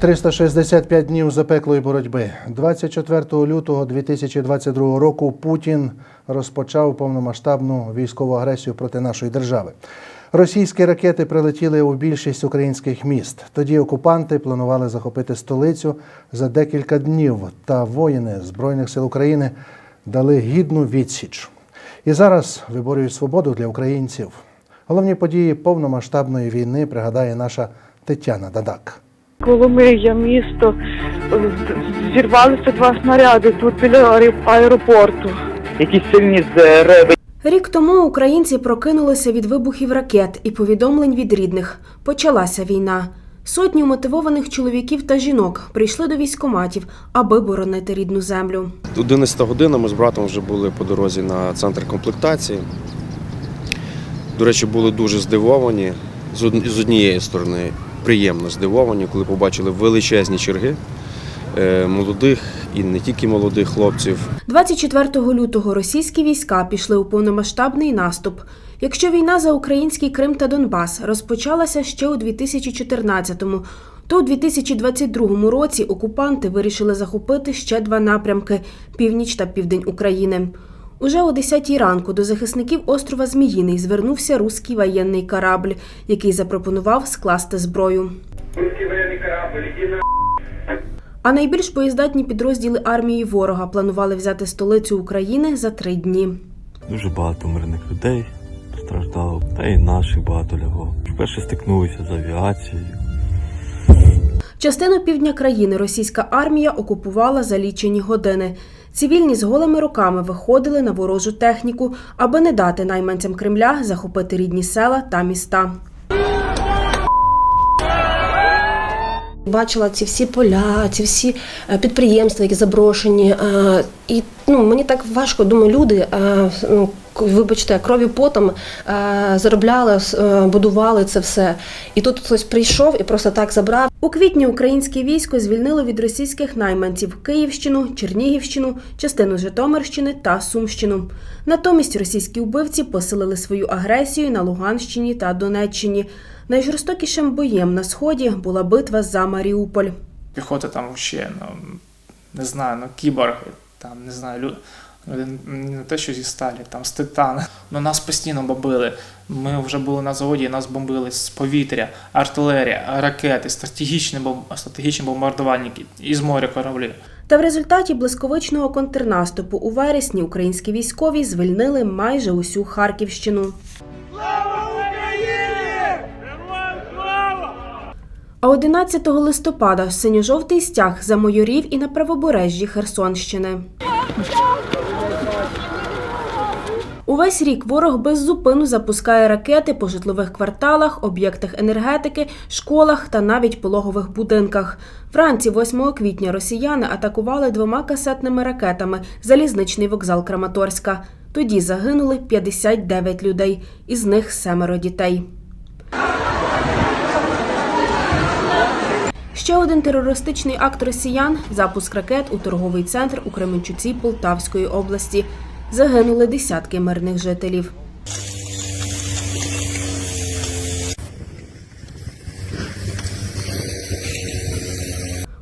365 днів запеклої боротьби. 24 лютого 2022 року Путін розпочав повномасштабну військову агресію проти нашої держави. Російські ракети прилетіли у більшість українських міст. Тоді окупанти планували захопити столицю за декілька днів, та воїни Збройних сил України дали гідну відсіч. І зараз виборюють свободу для українців. Головні події повномасштабної війни пригадає наша Тетяна Дадак. Коломия, місто. Зірвалися два снаряди тут біля аеропорту. якісь сильні зриви. Рік тому українці прокинулися від вибухів ракет і повідомлень від рідних. Почалася війна. Сотні мотивованих чоловіків та жінок прийшли до військоматів, аби боронити рідну землю. 11 година ми з братом вже були по дорозі на центр комплектації. До речі, були дуже здивовані з однієї сторони, приємно здивовані, коли побачили величезні черги е, молодих і не тільки молодих хлопців, 24 лютого російські війська пішли у повномасштабний наступ. Якщо війна за український Крим та Донбас розпочалася ще у 2014-му, то у 2022 році окупанти вирішили захопити ще два напрямки північ та південь України. Уже о 10 ранку до захисників острова Зміїний звернувся руський воєнний корабль, який запропонував скласти зброю. А найбільш боєздатні підрозділи армії ворога планували взяти столицю України за три дні. Дуже багато мирних людей страждало, та й наших багато лягло. Вперше стикнулися з авіацією. Частину півдня країни російська армія окупувала за лічені години. Цивільні з голими руками виходили на ворожу техніку, аби не дати найманцям Кремля захопити рідні села та міста. Бачила ці всі поля, ці всі е, підприємства, які заброшені. е, І ну, мені так важко, думаю, люди, е, ну, вибачте, кров'ю потом заробляли, будували це все. І тут хтось прийшов і просто так забрав. У квітні українське військо звільнило від російських найманців Київщину, Чернігівщину, частину Житомирщини та Сумщину. Натомість російські вбивці посилили свою агресію на Луганщині та Донеччині. Найжорстокішим боєм на сході була битва за Маріуполь. піхота там ще, ну, не знаю, ну, кіборги, там, не знаю, лю... не те, що зі сталі, там з титана. Ну, нас постійно бомбили. Ми вже були на заводі, нас бомбили з повітря, артилерія, ракети, стратегічні, бом... стратегічні бомбардувальники і з моря кораблі. Та в результаті блискавичного контрнаступу у вересні українські військові звільнили майже усю Харківщину. А 11 листопада синьо-жовтий стяг замайорів і на правобережжі Херсонщини. Увесь рік ворог без зупину запускає ракети по житлових кварталах, об'єктах енергетики, школах та навіть пологових будинках. Вранці 8 квітня росіяни атакували двома касетними ракетами залізничний вокзал Краматорська. Тоді загинули 59 людей, із них семеро дітей. Ще один терористичний акт росіян запуск ракет у торговий центр у Кременчуці Полтавської області. Загинули десятки мирних жителів. –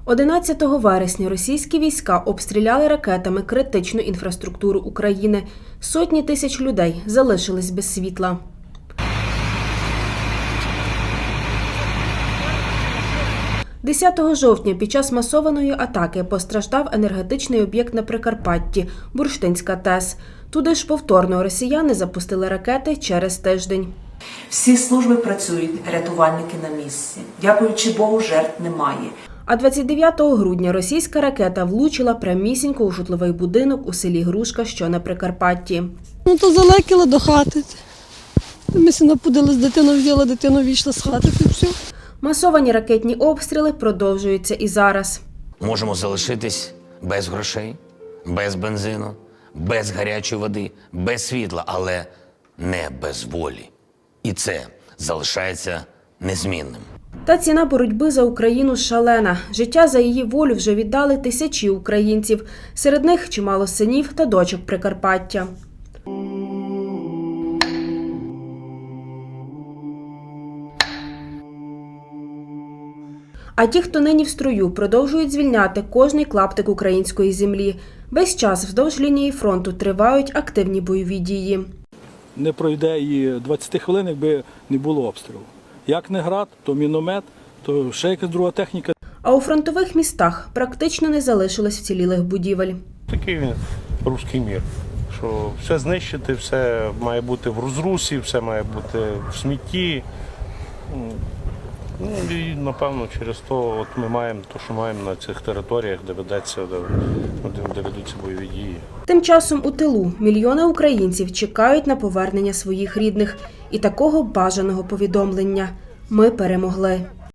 11 вересня російські війська обстріляли ракетами критичну інфраструктуру України. Сотні тисяч людей залишились без світла. 10 жовтня під час масованої атаки постраждав енергетичний об'єкт на Прикарпатті Бурштинська ТЕС. Туди ж повторно росіяни запустили ракети через тиждень. Всі служби працюють, рятувальники на місці. Дякуючи Богу, жертв немає. А 29 грудня російська ракета влучила прямісінько у житловий будинок у селі Грушка, що на Прикарпатті. Ну то залетіла до хати. Ми си напудили з дитиною, взяла дитину, вийшла з хати, і все. Масовані ракетні обстріли продовжуються і зараз. Можемо залишитись без грошей, без бензину, без гарячої води, без світла, але не без волі. І це залишається незмінним. Та ціна боротьби за Україну шалена. Життя за її волю вже віддали тисячі українців. Серед них чимало синів та дочок Прикарпаття. А ті, хто нині в строю, продовжують звільняти кожний клаптик української землі. Весь час вздовж лінії фронту тривають активні бойові дії. не пройде і 20 хвилин, якби не було обстрілу. Як не град, то міномет, то ще якась друга техніка. А у фронтових містах практично не залишилось вцілілих будівель. Такий він руський мір. Що все знищити, все має бути в розрусі, все має бути в смітті. Ну і напевно через то от ми маємо те, що маємо на цих територіях, де ведеться, де, де, де ведуться бойові дії. Тим часом у тилу мільйони українців чекають на повернення своїх рідних і такого бажаного повідомлення. Ми перемогли.